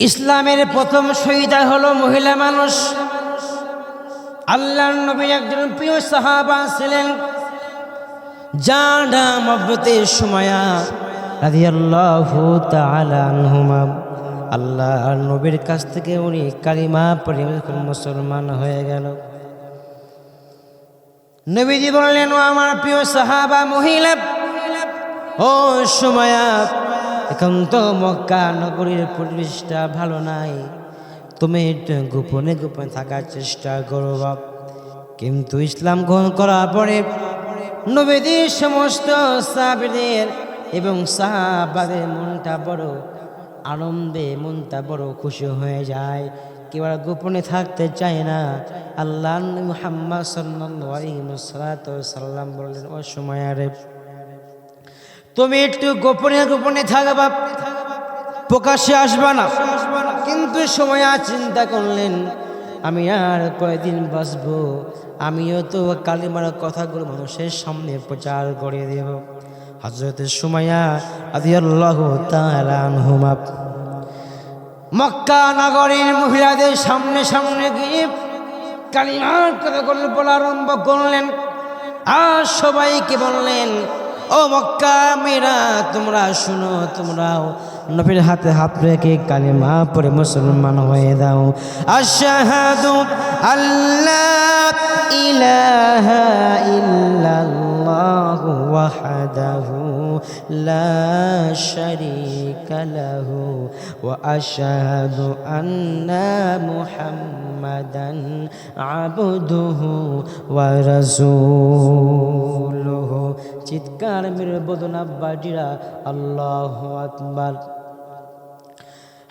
ইসলামের প্রথম শহীদা হলো মহিলা মানুষ। আল্লাহ নবী একজন প্রিয় সাহাবা ছিলেন, যার নাম অব্রতের সময়া আনহুমা। আল্লাহ নবীর কাছ থেকে উনি কালিমা পড়ে মুসলমান হয়ে গেল। নবীজি বললেন আমার প্রিয় সাহাবা মহিলা, ও সময়া এখন তো মক্কা নগরীর পরিবেশটা ভালো নাই। তুমি গোপনে গোপনে থাকার চেষ্টা করো বাপ। কিন্তু ইসলাম গ্রহণ করার পরে নবীদের সমস্ত সাহাবিদের এবং সাহাবাদের মনটা বড় আনন্দে, মনটা বড় খুশি হয়ে যায়। কেউ গোপনে থাকতে চায় না। আল্লাহ মুহাম্মদ সাল্লাম বললেন, ও সময় আরে তুমি একটু গোপনে গোপনে থাকবা প্রকাশ্যে আসবা না। কিন্তু সময় আর চিন্তা করলেন, আমি আর কয়দিন বাঁচবো? আমিও তো কালিমার কথাগুলো মানুষের সামনে প্রচার করে দেব। হজরতের সময়া আদিয়াল্লাহ তাহুমা মক্কা নগরীর মহিলাদের সামনে সামনে গিয়ে কালিমার কথাগুলো বলা আরম্ভ করলেন। আর সবাইকে বললেন ও মক্কা মেয়েরা তোমরা শুনো, তোমরাও নবীর হাতে হাত রেখে কালিমা পরে মুসলমান হয়ে দাও আশাহাদু আল্লাহ ইলাহা ইল্লাল্লাহ ওয়াহদাহু লা শারীকা লাহু ওয়া আশহাদু আন্না মুহাম্মাদান আবদুহু ওয়া রাসূলুহু। চিৎকার মেরে বদন আব্বাটিরা আল্লাহ আকবার।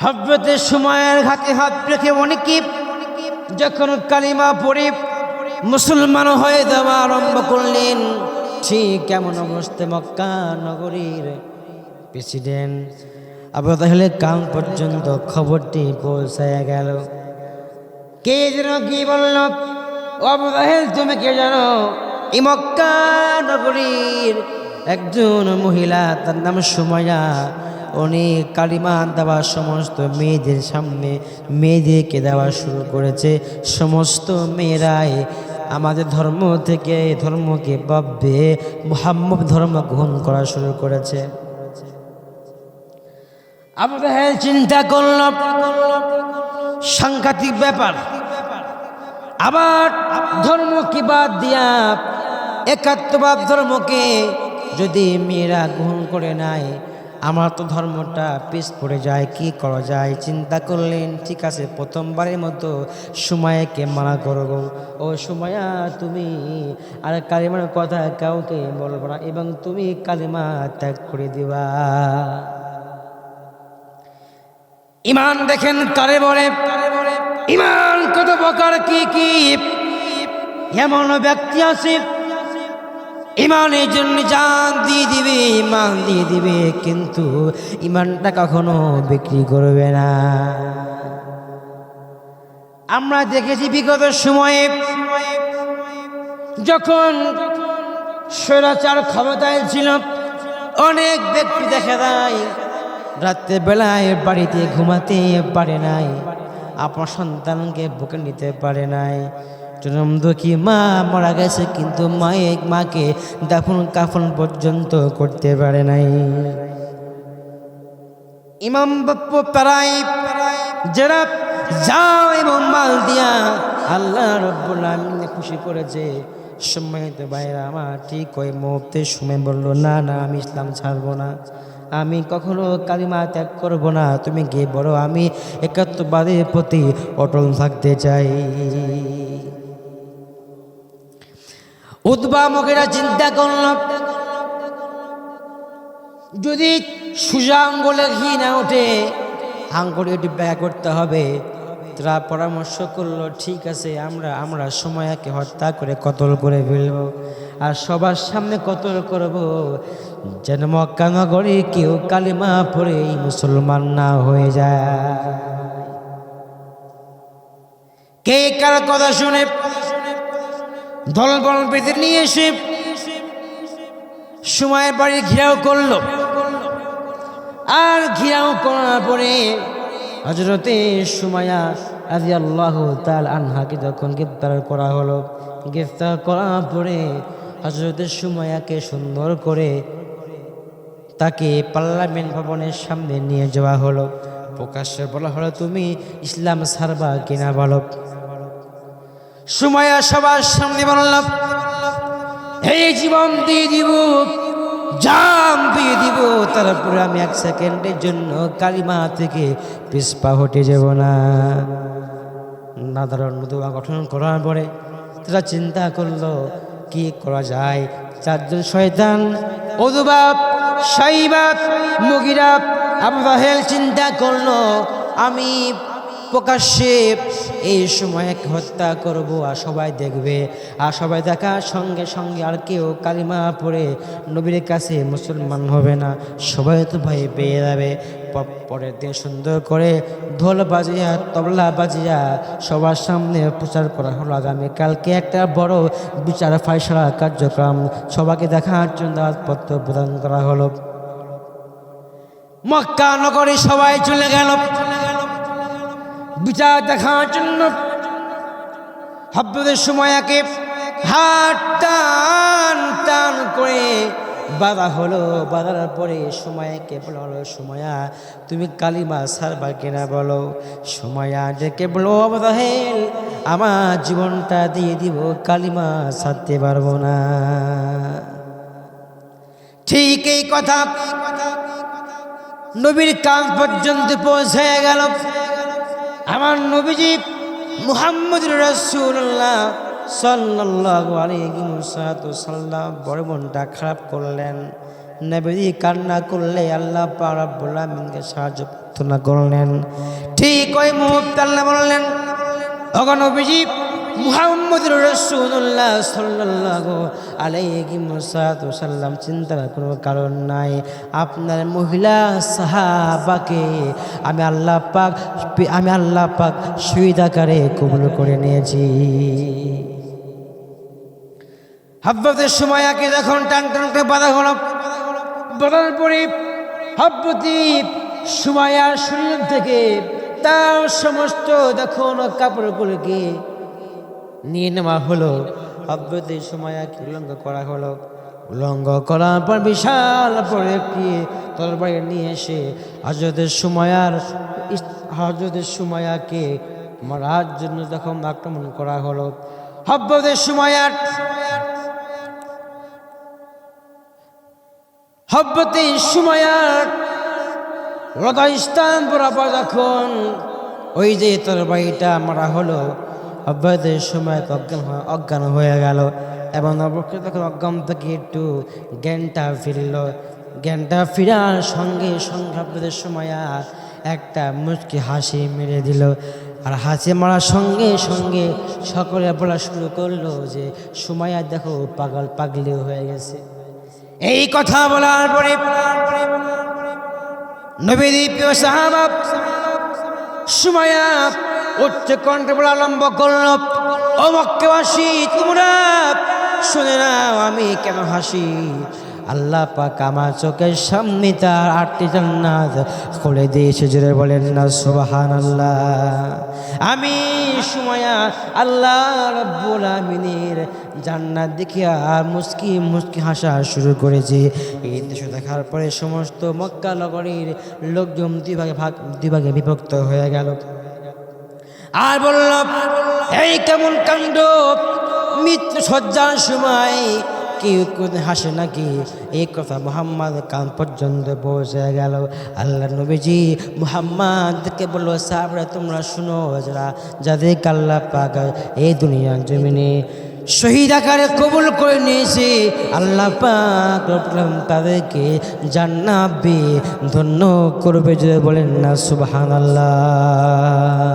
হব্বতের সময়ের হাতে হাত রেখে অনেকে যখন কালিমা পড়ে, মুসলমান হয়ে দেওয়া আরম্ভ করলেন। ঠিক কেমন অবস্থায় মক্কা নগরীর প্রেসিডেন্ট আবু তাহলে কাম পর্যন্ত খবরটি পৌঁছায় গেল। কে যেন কি বলল তাহেল তুমি কে জানো? এই মক্কা নগরীর একজন মহিলা, তার নাম সুমায়া উনি কালিমা দেওয়া সমস্ত মেয়েদের সামনে মেয়েদেরকে দেওয়া শুরু করেছে। সমস্ত মেয়েরাই আমাদের ধর্ম থেকে ধর্মকে ভাববে, মোহাম্মদ ধর্ম গ্রহণ করা শুরু করেছে। তাহেল চিন্তা করল, সাংঘাতিক ব্যাপার। আবার ধর্মকে বাদ দিয়া একাত্মবাদ ধর্মকে যদি মেয়েরা গ্রহণ করে নেয় আমার তো ধর্মটা পিস পড়ে যায়, কি করা যায়? চিন্তা করলেন, ঠিক আছে, প্রথমবারের মতো সুমায়াকে মানা করব। ও সময়া, তুমি আর কালিমার কথা কাউকে বলব না, এবং তুমি কালিমা ত্যাগ করে দিবা। ইমান দেখেন কারে বলে? ইমান কত প্রকার, কি কি? এমন ব্যক্তি আছে ইমানের জন্য জান দিয়ে দিবে, ইমান দিয়ে দিবে, কিন্তু ইমানটা কখনো বিক্রি করবে না। আমরা দেখেছি বিগত সময়ে যখন স্বৈরাচার ক্ষমতায় ছিল, অনেক ব্যক্তি দেখা যায়, রাত্রে বেলায় বাড়িতে ঘুমাতে পারে নাই, আপনার সন্তানকে বুকে নিতে পারে নাই। জনম দুঃখী মা মারা গেছে, কিন্তু মায়ে মাকে দাফন কাফন পর্যন্ত করতে পারে নাই। ইমাম বাপ্পু প্রায় যারা যাও এবং মাল দিয়া আল্লাহ রব্বুল আমিনে খুশি করেছে। সময় তো বাইরে আমার ঠিক ওই মুহূর্তে সময় বলল, না না, আমি ইসলাম ছাড়বো না। আমি কখনো কালিমা ত্যাগ করব না। তুমি গিয়ে বড় আমি একাত্মবাদের প্রতি অটল থাকতে চাই। উদ্বা মুখেরা চিন্তা করল যদি সুজা আঙ্গুলে ঘি না ওঠে, আঙ্গুলে এটি ব্যয় করতে হবে। তারা পরামর্শ করল, ঠিক আছে, আমরা আমরা সময়কে হত্যা করে কতল করে ফেলব আর সবার সামনে কতল করব। যেন মক্কা নগরে কেউ কালিমা পড়ে মুসলমান না হয়ে যায়। কে কার কথা শুনে দল বল পেতে নিয়ে এসে সময়ের বাড়ি ঘিরাও করল। আর ঘিরাও করার পরে হজরতে সুমায়া রাজি আল্লাহ তাল আনহাকে যখন গ্রেপ্তার করা হলো গ্রেপ্তার করার পরে হজরতের সুমায়াকে সুন্দর করে তাকে পার্লামেন্ট ভবনের সামনে নিয়ে যাওয়া হলো। প্রকাশ্যে বলা হলো, তুমি ইসলাম সারবা কিনা বলো? সুমায়া সবার সামনে বললাম এই জীবন দিয়ে দিব, জাম দিয়ে দিব, তারপরে আমি এক সেকেন্ডের জন্য কালিমা থেকে পিসপা হটে যাব না। নাদারণ দোয়া গঠন করার পরে তারা চিন্তা করল, কি করা যায়? চারজন শয়তান অদুবাব সাইবাব, মুগিরাব, আবু চিন্তা করল, আমি প্রকাশ্যে এই সময় হত্যা করব, আর সবাই দেখবে। আর সবাই দেখার সঙ্গে সঙ্গে আর কেউ কালিমা পড়ে নবীর কাছে মুসলমান হবে না। সবাই তো ভয় পেয়ে যাবে। পরের দিন সুন্দর করে ঢোল বাজিয়া, তবলা বাজিয়া সবার সামনে প্রচার করা হলো। আগামীকালকে একটা বড় বিচার ফাইসলা কার্যক্রম। সবাইকে দেখার জন্য পত্র প্রদান করা হলো। মক্কা নগরে সবাই চলে গেল। বিচার দেখার জন্য হব্বদের সময়কে হাত টান টান করে বাধা হলো, বাধার পরে সময়কে বলা হলো সময়া তুমি কালিমা সারবা কিনা বলো, সময়া যে কেবল অবদাহেল আমার জীবনটা দিয়ে দিব, কালিমা সারতে পারব না। ঠিক এই কথা, নবীর কান পর্যন্ত পৌঁছে গেল। আমার নবীজি মুহাম্মদ রসুল্লাহ সাল্লাহ বড় মনটা খারাপ করলেন। নবীজি কান্না করলে আল্লাহ আমিনকে সাহায্য প্রার্থনা করলেন। ঠিক ওই মুহূর্তে আল্লাহ বললেন, ওগো চিন্তার কোনো কারণ নাই। আপনার মহিলা সাহাবাকে আমি আল্লাহ পাক, আমি আল্লাহ পাক সুবিধাকারে কবুল করে নিয়েছি। হাব্বতের সময় আগে যখন টান টান বাধা হলো, বাধার পরে হাব্বতি সুমায়ার শরীর থেকে তার সমস্ত দেখুন কাপড়গুলোকে নিয়ে নেওয়া হলো। হাব্বতির সময়কে উলঙ্গ করা হলো। উলঙ্গ করার পর বিশাল পরে একটি তরবারি নিয়ে এসে হজরতের সুমায়ার হজরতের সুমায়াকে মারার জন্য যখন আক্রমণ করা হলো। হব্বতের সুমায়ার হব্বতে সুমায়ার হৃদয়স্থান বরাবর যখন ওই যে তোর বাড়িটা মারা হলো অব্যতের সময় অজ্ঞান অজ্ঞান হয়ে গেল। এবং অবশ্যই তখন অজ্ঞান থেকে একটু জ্ঞানটা ফিরল, জ্ঞানটা ফিরার সঙ্গে সঙ্গে অব্যতের সময় একটা মুচকি হাসি মেরে দিল। আর হাসি মারার সঙ্গে সঙ্গে সকলে বলা শুরু করল যে সুমাইয়া দেখো পাগল পাগলি হয়ে গেছে। এই কথা বলার পরে নবীদি প্রিয় সাহাবা সুমায়া উচ্চ কণ্ঠে বলা আরম্ভ করল, ও তোমরা শুনে নাও আমি কেন হাসি? আল্লাহ পাক আমার চোখের সামনে তার আটটি জান্নাত খুলে দিয়েছে জুড়ে বলেন, না সুবাহান আল্লাহ আমি সুমায়া আল্লাহ রব্বুল আমিনের জান্নাত দেখিয়া মুস্কি মুস্কি হাসা শুরু করেছে। এই দৃশ্য দেখার পরে সমস্ত মক্কা নগরীর লোকজন দুভাগে ভাগ দুভাগে বিভক্ত হয়ে গেল। আর বলল, এই কেমন কাণ্ড? মৃত্যু সজ্জার সময় কেউ হাসে নাকি? এই কথা মোহাম্মদ কান পর্যন্ত পৌঁছে গেল। আল্লাহ নবীজি মুহাম্মাদকে বলল সাবরা তোমরা শুনো যারা, যাদের আল্লাহ পাক এই দুনিয়ার জমিনে শহীদ আকারে কবুল করে নিয়েছে, আল্লাহ পাক তাদেরকে জান্নাবে ধন্য করবে। যদি বলেন না, সুবহানাল্লাহ।